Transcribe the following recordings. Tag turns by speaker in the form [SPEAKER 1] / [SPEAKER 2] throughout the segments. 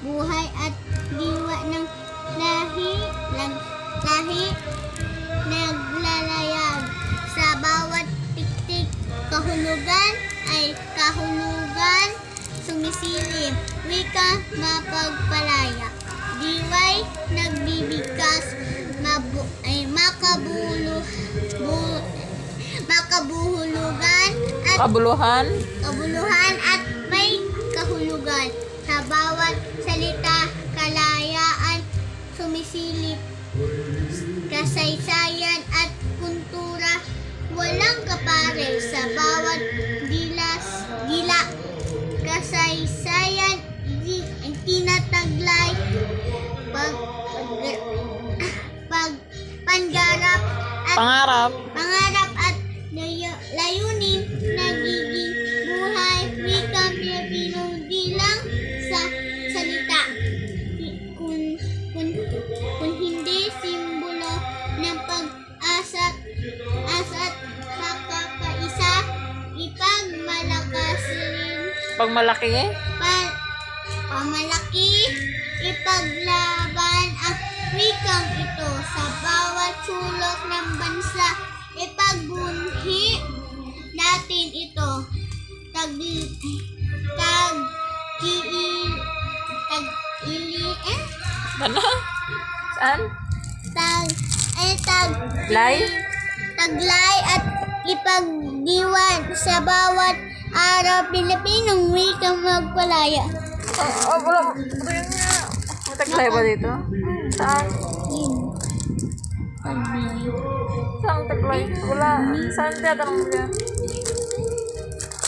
[SPEAKER 1] buhay at diwa ng lahi, ng lahi naglalayag. Sa bawat tiktik kahulugan ay kahulugan sumisili. Wika mapagpalaya. Diway nagbibigkas mabu ay makabuluhan bu- makabuhulugan at
[SPEAKER 2] kabuluhan
[SPEAKER 1] kabuluhan at kapare sa bawat dilas, dila, kasaysayan, di, tinataglay, pag, pag, pangarap at
[SPEAKER 2] Pangarap.
[SPEAKER 1] pangarap at layo,
[SPEAKER 2] Pag malaki eh.
[SPEAKER 1] pa, pamalaki, ipaglaban ang wikang ito sa bawat sulok ng bansa. Ipagbunhi natin ito. Tag, tag, iil, tag, ili, eh?
[SPEAKER 2] Ano? Saan?
[SPEAKER 1] Tag, eh, tag, Lay? taglay at ipagdiwan sa bawat araw Pilipinong wikang magpalaya.
[SPEAKER 2] Oh, oh wala. Wala nga. Ba dito? Saan? Saan taglay? Wala. Saan tiyatanong mo yan?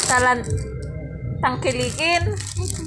[SPEAKER 2] Salan. Tangkilikin.
[SPEAKER 1] Ito.